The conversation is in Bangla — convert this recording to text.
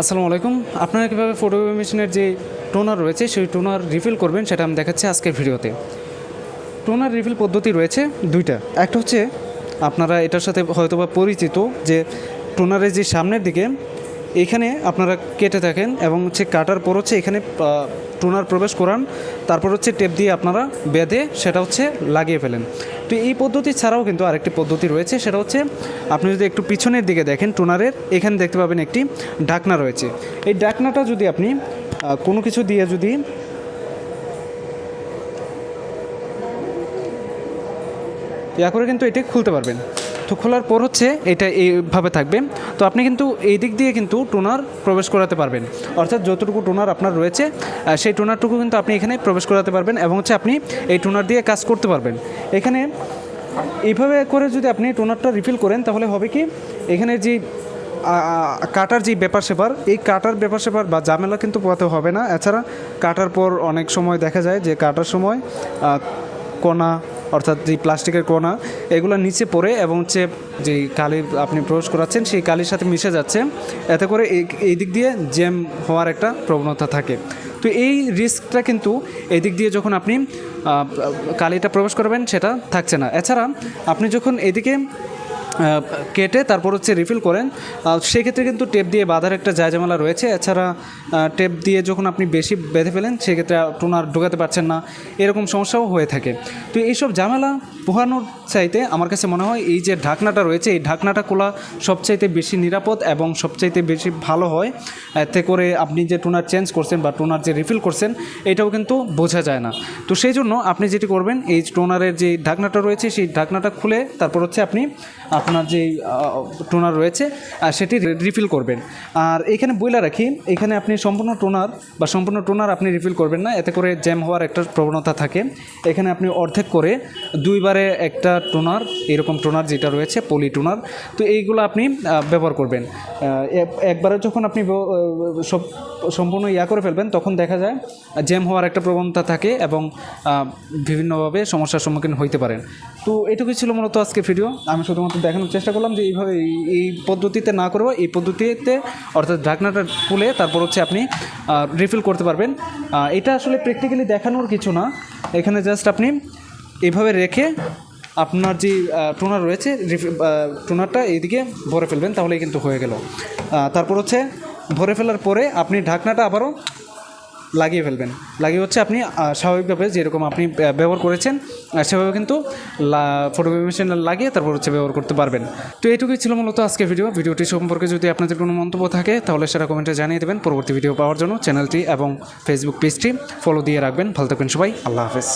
আসসালামু আলাইকুম। আপনারা কীভাবে ফটো মেশিনের যে টোনার রয়েছে, সেই টোনার রিফিল করবেন সেটা আমি দেখাচ্ছি আজকের ভিডিওতে। টোনার রিফিল পদ্ধতি রয়েছে দুইটা। একটা হচ্ছে আপনারা এটার সাথে হয়তোবা পরিচিত যে টোনারের যে সামনের দিকে এখানে আপনারা কেটে থাকেন এবং হচ্ছে কাটার পর হচ্ছে এখানে টোনার প্রবেশ করান। তারপর হচ্ছে টেপ দিয়ে আপনারা বেঁধে সেটা হচ্ছে লাগিয়ে ফেলেন। তো এই পদ্ধতি ছাড়াও কিন্তু আরেকটি পদ্ধতি রয়েছে, সেটা হচ্ছে আপনি যদি একটু পিছনের দিকে দেখেন টোনারের, এখানে দেখতে পাবেন একটি ঢাকনা রয়েছে। এই ঢাকনাটা যদি আপনি কোনো কিছু দিয়ে যদি ইয়া করে কিন্তু এটি খুলতে পারবেন। তো খোলার পর হচ্ছে এটা এইভাবে থাকবে। তো আপনি কিন্তু এই দিক দিয়ে কিন্তু টোনার প্রবেশ করাতে পারবেন। অর্থাৎ যতটুকু টোনার আপনার রয়েছে সেই টোনারটুকু কিন্তু আপনি এখানে প্রবেশ করাতে পারবেন এবং হচ্ছে আপনি এই টোনার দিয়ে কাজ করতে পারবেন। এখানে এইভাবে করে যদি আপনি টোনারটা রিফিল করেন, তাহলে হবে কি, এখানে যে কাটার যে ব্যাপার সেপার এই কাটার ব্যাপার সেপার বা জামেলা কিন্তু পোয়াতে হবে না। এছাড়া কাটার পর অনেক সময় দেখা যায় যে কাটার সময় কণা অর্থাৎ যে প্লাস্টিকের কোনা, এগুলো নিচে পড়ে এবং হচ্ছে যে কালি আপনি প্রবেশ করাচ্ছেন, সেই কালির সাথে মিশে যাচ্ছে। এতে করে এই- দিক দিয়ে জ্যাম হওয়ার একটা প্রবণতা থাকে। তো এই রিস্কটা কিন্তু এদিক দিক দিয়ে যখন আপনি কালিটা প্রবেশ করবেন, সেটা থাকছে না। এছাড়া আপনি যখন এদিকে কেটে তারপর হচ্ছে রিফিল করেন। সেক্ষেত্রে কিন্তু টেপ দিয়ে বাঁধার একটা জায়জামেলা রয়েছে। এছাড়া টেপ দিয়ে যখন আপনি বেশি বেঁধে ফেলেন, সেক্ষেত্রে টোনার ঢোকাতে পারছেন না। এরকম সমস্যাও হয়ে থাকে। তো এইসব ঝামেলা পোহানোর চাইতে আমার কাছে মনে হয় এই যে ঢাকনাটা রয়েছে, এই ঢাকনাটা খোলা সবচাইতে বেশি নিরাপদ এবং সবচাইতে বেশি ভালো হয়। এতে করে আপনি যে টোনার চেঞ্জ করছেন বা টোনার যে রিফিল করছেন, এটাও কিন্তু বোঝা যায় না। তো সেই জন্য আপনি যেটি করবেন, এই টোনারের যে ঢাকনাটা রয়েছে, সেই ঢাকনাটা খুলে তারপর হচ্ছে আপনি আপনার যে টোনার রয়েছে সেটি রিফিল করবেন। আর এখানে বইলা রাখি, এখানে আপনি সম্পূর্ণ টোনার বা সম্পূর্ণ টোনার আপনি রিফিল করবেন না, এতে করে জ্যাম হওয়ার একটা প্রবণতা থাকে। এখানে আপনি অর্ধেক করে দুইবারে একটা টোনার, এরকম টোনার যেটা রয়েছে পলি টোনার, তো এইগুলো আপনি ব্যবহার করবেন। একবারে যখন আপনি সব, সম্পূর্ণ ইয়া করে ফেলবেন, তখন দেখা যায়, জ্যাম হওয়ার একটা প্রবণতা থাকে এবং বিভিন্নভাবে সমস্যার সম্মুখীন হইতে পারেন। তো এটুকুই ছিল মূলত আজকে ভিডিও আমি শুধুমাত্র দেখানোর চেষ্টা করলাম যে এইভাবে এই- পদ্ধতিতে না করব এই পদ্ধতিতে, অর্থাৎ ঢাকনাটা খুলে তারপর হচ্ছে আপনি রিফিল করতে পারবেন। এটা আসলে প্র্যাকটিক্যালি দেখানোর কিছু না। এখানে জাস্ট আপনি এভাবে রেখে আপনার যে টোনার রয়েছে টোনারটা এইদিকে ভরে ফেলবেন, তাহলেই কিন্তু হয়ে গেল। তারপর হচ্ছে ভরে ফেলার পরে আপনি ঢাকনাটা আবারও লাগিয়ে ফেলবেন। লাগিয়ে হচ্ছে আপনি স্বাভাবিকভাবে যেরকম আপনি ব্যবহার করেছেন সেভাবে কিন্তু ফটো মেশিন লাগিয়ে তারপর হচ্ছে ব্যবহার করতে পারবেন। তো এইটুকুই ছিল মূলত আজকে ভিডিও ভিডিওটি সম্পর্কে যদি আপনাদের কোনো মন্তব্য থাকে, তাহলে সেটা কমেন্টে জানিয়ে দেবেন। পরবর্তী ভিডিও পাওয়ার জন্য চ্যানেলটি এবং ফেসবুক পেজটি ফলো দিয়ে রাখবেন। ভালো থাকবেন সবাই। আল্লাহ হাফেজ।